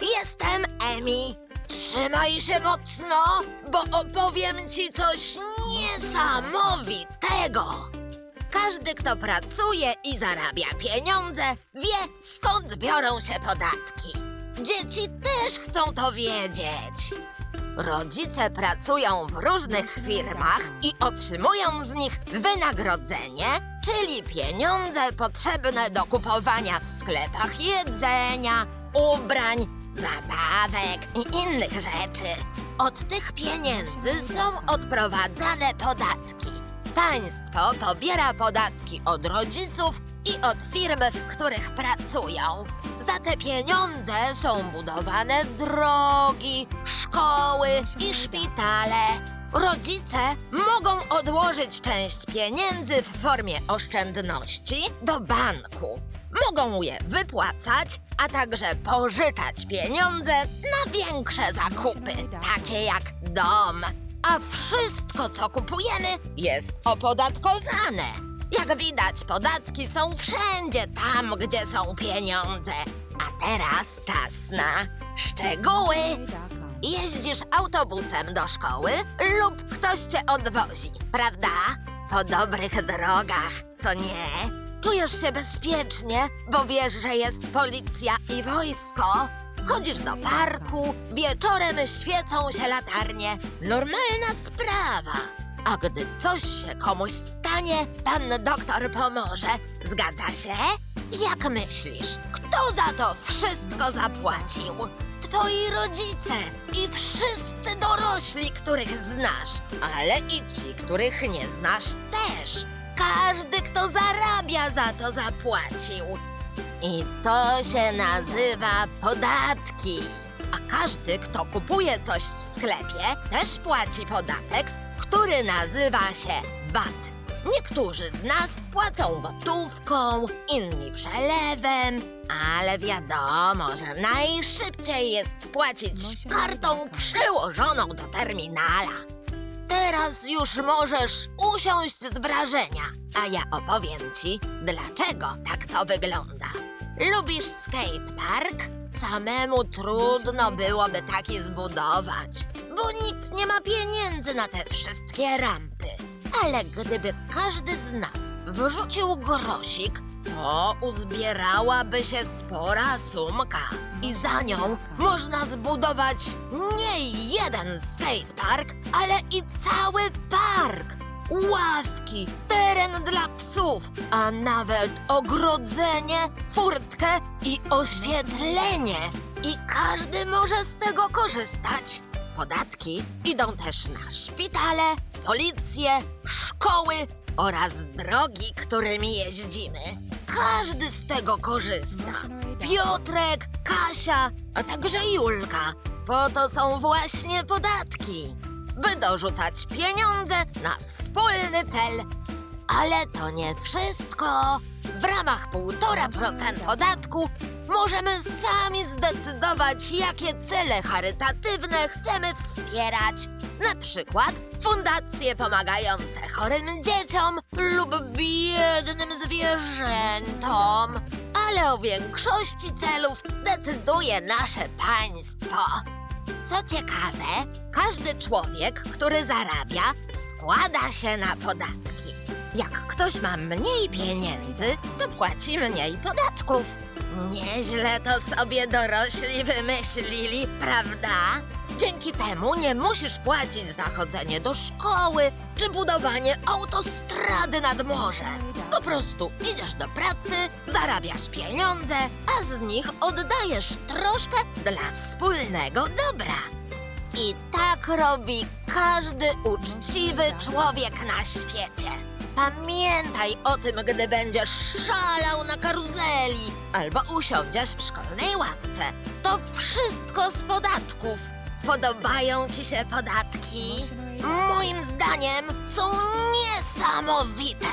Jestem Emi. Trzymaj się mocno, bo opowiem ci coś niesamowitego. Każdy, kto pracuje i zarabia pieniądze, wie skąd biorą się podatki. Dzieci też chcą to wiedzieć. Rodzice pracują w różnych firmach i otrzymują z nich wynagrodzenie, czyli pieniądze potrzebne do kupowania w sklepach jedzenia, ubrań, zabawek i innych rzeczy. Od tych pieniędzy są odprowadzane podatki. Państwo pobiera podatki od rodziców i od firm, w których pracują. Za te pieniądze są budowane drogi, szkoły i szpitale. Rodzice mogą odłożyć część pieniędzy w formie oszczędności do banku. Mogą je wypłacać, a także pożyczać pieniądze na większe zakupy, takie jak dom. A wszystko, co kupujemy, jest opodatkowane. Jak widać, podatki są wszędzie tam, gdzie są pieniądze. A teraz czas na szczegóły. Jeździsz autobusem do szkoły lub ktoś cię odwozi, prawda? Po dobrych drogach, co nie? Czujesz się bezpiecznie, bo wiesz, że jest policja i wojsko. Chodzisz do parku, wieczorem świecą się latarnie. Normalna sprawa. A gdy coś się komuś stanie, pan doktor pomoże. Zgadza się? Jak myślisz, kto za to wszystko zapłacił? Twoi rodzice i wszyscy dorośli, których znasz, ale i ci, których nie znasz też. Każdy, kto zarabia, za to zapłacił. I to się nazywa podatki. A każdy, kto kupuje coś w sklepie, też płaci podatek, który nazywa się VAT. Niektórzy z nas płacą gotówką, inni przelewem, ale wiadomo, że najszybciej jest płacić kartą przyłożoną do terminala. Teraz już możesz usiąść z wrażenia, a ja opowiem ci, dlaczego tak to wygląda. Lubisz skatepark? Samemu trudno byłoby taki zbudować, bo nikt nie ma pieniędzy na te wszystkie rampy. Ale gdyby każdy z nas wrzucił grosik, to uzbierałaby się spora sumka. I za nią można zbudować nie jeden skatepark, ale i cały park. Ławki, teren dla psów, a nawet ogrodzenie, furtkę i oświetlenie. I każdy może z tego korzystać. Podatki idą też na szpitale, policję, szkoły oraz drogi, którymi jeździmy. Każdy z tego korzysta. Piotrek, Kasia, a także Julka. Po to są właśnie podatki. By dorzucać pieniądze na wspólny cel. Ale to nie wszystko. W ramach 1,5% podatku możemy sami zdecydować, jakie cele charytatywne chcemy wspierać. Na przykład fundacje pomagające chorym dzieciom lub biednym zwierzętom. Ale o większości celów decyduje nasze państwo. Co ciekawe, każdy człowiek, który zarabia, składa się na podatki. Jak ktoś ma mniej pieniędzy, to płaci mniej podatków. Nieźle to sobie dorośli wymyślili, prawda? Dzięki temu nie musisz płacić za chodzenie do szkoły czy budowanie autostrady nad morzem. Po prostu idziesz do pracy, zarabiasz pieniądze, a z nich oddajesz troszkę dla wspólnego dobra. I tak robi każdy uczciwy człowiek na świecie. Pamiętaj o tym, gdy będziesz szalał na karuzeli albo usiądziesz w szkolnej ławce. To wszystko z podatków. Podobają ci się podatki? Moim zdaniem są niesamowite.